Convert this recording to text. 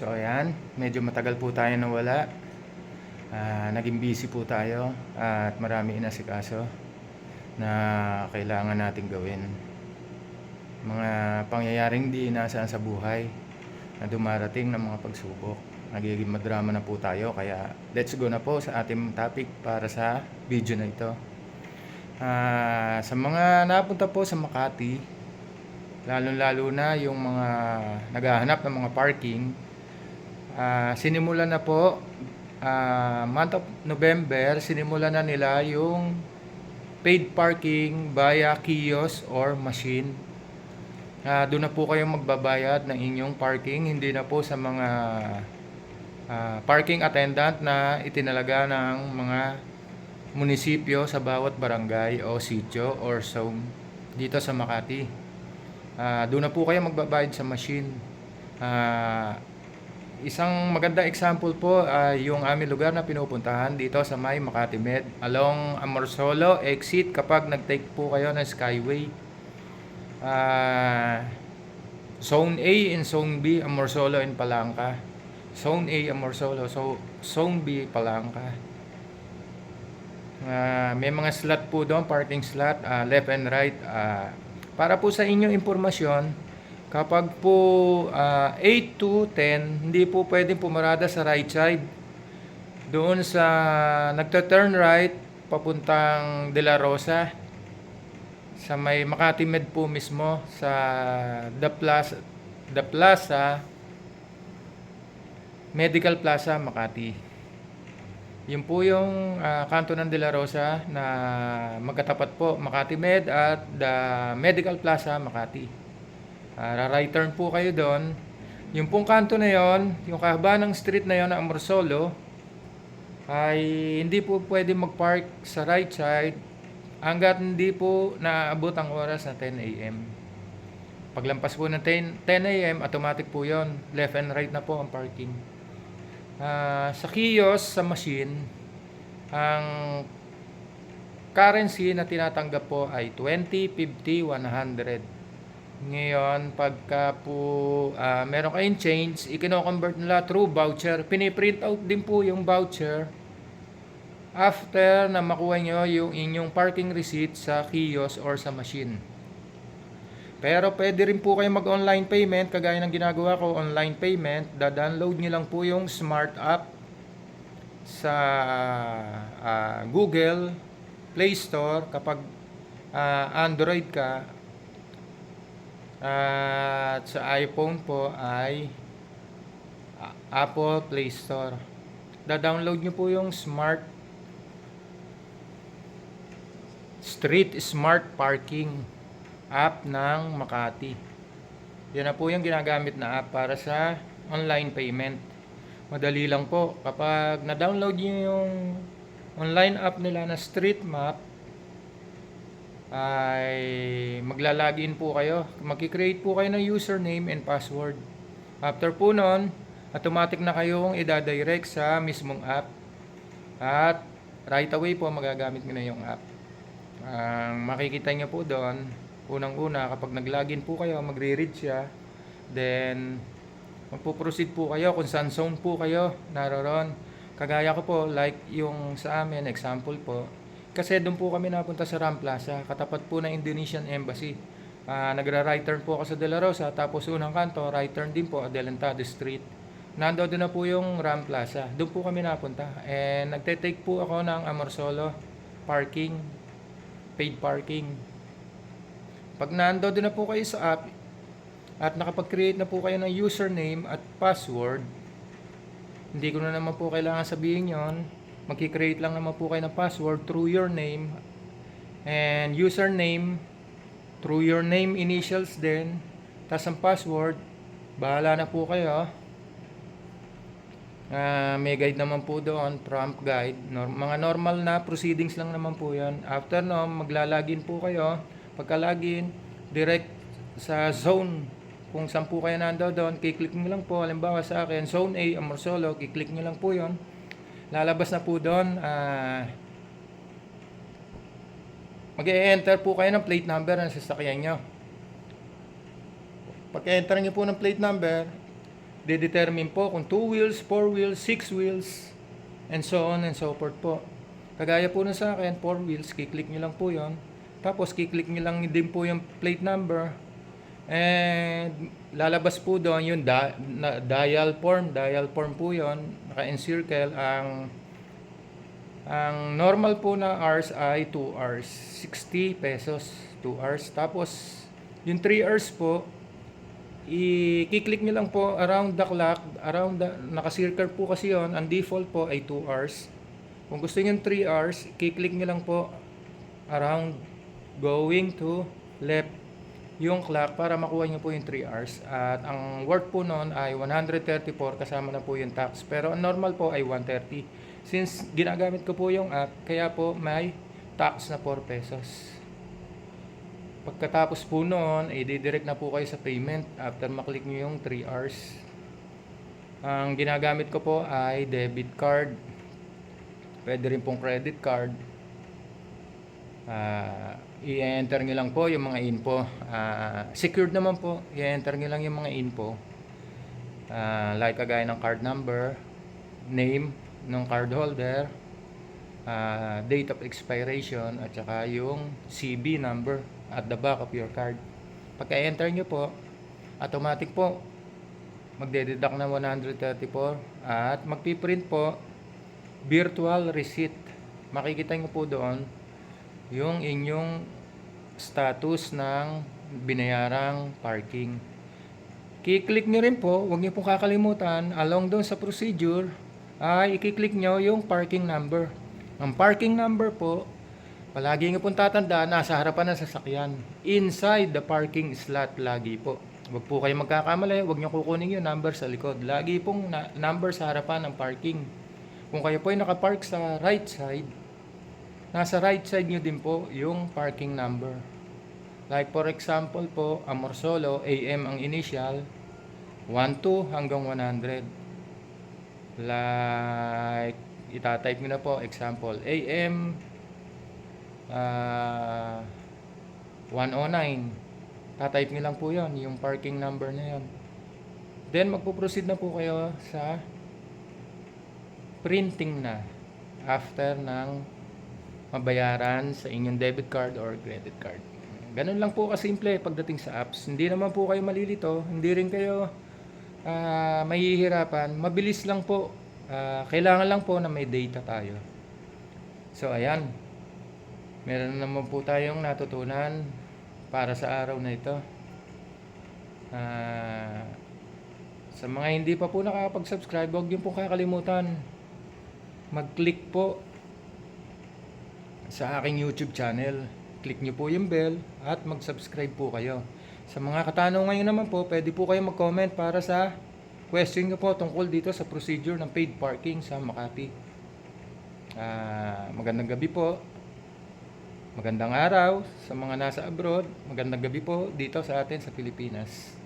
So ayan, medyo matagal po tayo nawala. Ah, naging busy po tayo at marami inasikaso na kailangan natin gawin. Mga pangyayaring di inaasahan sa buhay na dumarating ng mga pagsubok. Nagiging madrama na po tayo kaya let's go na po sa ating topic para sa video na ito. Ah, sa mga napunta po sa Makati, lalong-lalo na yung mga naghahanap ng mga parking, ah, sinimulan na po ah, month of November, sinimulan na nila yung paid parking via kiosk or machine. Ah, doon na po kayo magbabayad ng inyong parking, hindi na po sa mga ah, parking attendant na itinalaga ng mga munisipyo sa bawat barangay o sitio or zone dito sa Makati. Ah, doon na po kayo magbabayad sa machine. Ah, isang magandang example po ay yung aming lugar na pinupuntahan dito sa May Makati Med along Amorsolo exit kapag nag-take po kayo ng Skyway. Ah, Zone A and Zone B, Amorsolo and Palangka. Zone A, Amorsolo. So, Zone B, Palangka. Ah, may mga slot po doon, parking slot, ah, left and right. Ah, para po sa inyong impormasyon, kapag po ah, 8 to 10, hindi po pwedeng pumarada sa right side. Doon sa nagta-turn right, papuntang De La Rosa, sa may Makati Med po mismo, sa The Plaza, The Plaza, Medical Plaza, Makati. Yun po yung ah, kanto ng De La Rosa na magkatapat po Makati Med at the Medical Plaza Makati. Uh, right turn po kayo doon. Yung pong kanto na yon, yung kahabaan ng street na yon na Amorsolo, ay hindi po pwede mag-park sa right side hanggat hindi po naabot ang oras na 10 a.m. Paglampas po ng 10, 10 a.m., automatic po yon Left and right na po ang parking. Ah, sa kiosk, sa machine, ang currency na tinatanggap po ay 20, 50, 100. Ngayon, pagka po ah, meron kayong change, ikino-convert nila through voucher. Piniprint out din po yung voucher after na makuha nyo yung inyong parking receipt sa kiosk or sa machine. Pero pwede rin po kayo mag-online payment, kagaya ng ginagawa ko, online payment. Da-download nyo lang po yung smart app sa ah, Google Play Store kapag ah, Android ka. At sa iPhone po ay Apple Play Store. Da-download nyo po yung smart Street Smart Parking app ng Makati. Yan na po yung ginagamit na app para sa online payment. Madali lang po. Kapag na-download nyo yung online app nila na Street Map, ay maglalagin po kayo. Magki-create po kayo ng username and password. After po nun, automatic na kayong ida-direct sa mismong app. At right away po magagamit nyo na yung app. Ang makikita nyo po doon, unang-una kapag nag-login po kayo, magre-read siya. Then, magpo-proceed po kayo kung saan zone po kayo naroon. Kagaya ko po, like yung sa amin, example po. Kasi doon po kami napunta sa Ram Plaza, katapat po ng Indonesian Embassy. Ah, nagra-right turn po ako sa De La Rosa, tapos unang kanto, right turn din po, Adelantado Street. Nando doon na po yung Ram Plaza. Doon po kami napunta. And nagte-take po ako ng Amorsolo parking, paid parking. Pag nando doon na po kayo sa app at nakapag-create na po kayo ng username at password, hindi ko na naman po kailangan sabihin yon. Magki-create lang naman po kayo ng password through your name and username through your name initials din. Tapos ang password, bahala na po kayo. Ah, may guide naman po doon, prompt guide. Nor- mga normal na proceedings lang naman po yan. After no, maglalagin po kayo. Pagka-login, direct sa zone. Kung saan po kayo nando doon, kiklik nyo lang po. Halimbawa sa akin, Zone A, Amorsolo, kiklik nyo lang po yon Lalabas na po doon. Ah, mag-e-enter po kayo ng plate number ng sasakyan nyo. Pag-enter nyo po ng plate number, de-determine po kung 2 wheels, 4 wheels, 6 wheels, and so on and so forth po. Kagaya po na sa akin, 4 wheels, kiklik nyo lang po yon. Tapos kiklik nyo lang din po yung plate number. And lalabas po doon yung da- na- dial form. Dial form po yon Naka-encircle. Ang ang normal po na hours ay 2 hours. 60 pesos. 2 hours. Tapos yung 3 hours po, i-click nyo lang po around the clock, around the, naka-circle po kasi yon ang default po ay 2 hours. Kung gusto nyo 3 hours, i-click nyo lang po around going to left yung clock para makuha nyo po yung 3 hours. At ang worth po noon ay 134 kasama na po yung tax. Pero ang normal po ay 130. Since ginagamit ko po yung app, kaya po may tax na 4 pesos. Pagkatapos po noon, ay didirect na po kayo sa payment after maklik nyo yung 3 hours. Ang ginagamit ko po ay debit card. Pwede rin pong credit card. Ah, i-enter nyo lang po yung mga info. Ah, secured naman po. I-enter nyo lang yung mga info. Ah, like kagaya ng card number, name ng card holder, ah, date of expiration, at saka yung CB number at the back of your card. Pagka-enter nyo po, automatic po, magdededuct na 134 at magpiprint po virtual receipt. Makikita nyo po doon yung inyong status ng binayarang parking. Kiklik nyo rin po, huwag nyo pong kakalimutan, along doon sa procedure, ay ikiklik nyo yung parking number. Ang parking number po, palagi nyo pong tatandaan, nasa harapan ng sasakyan. Inside the parking slot lagi po. Huwag po kayo magkakamali, huwag nyo kukunin yung number sa likod. Lagi pong na- number sa harapan ng parking. Kung kayo po ay nakapark sa right side, nasa right side nyo din po yung parking number. Like for example po, Amorsolo, AM ang initial, 12 hanggang 100. Like, itatype nyo na po, example, AM ah 109. Tatype nyo lang po yon yung parking number na yon. Then, magpo-proceed na po kayo sa printing na after ng mabayaran sa inyong debit card or credit card. Ganun lang po kasimple pagdating sa apps. Hindi naman po kayo malilito, hindi rin kayo ah, mahihirapan. Mabilis lang po. Ah, kailangan lang po na may data tayo. So ayan. Meron naman po tayong natutunan para sa araw na ito. Ah, sa mga hindi pa po nakakapag-subscribe, huwag niyo po kakalimutan mag-click po sa aking YouTube channel. Click nyo po yung bell at mag-subscribe po kayo. Sa mga katanungan nyo naman po, pwede po kayo mag-comment para sa question nyo po tungkol dito sa procedure ng paid parking sa Makati. Ah, magandang gabi po. Magandang araw sa mga nasa abroad. Magandang gabi po dito sa atin sa Pilipinas.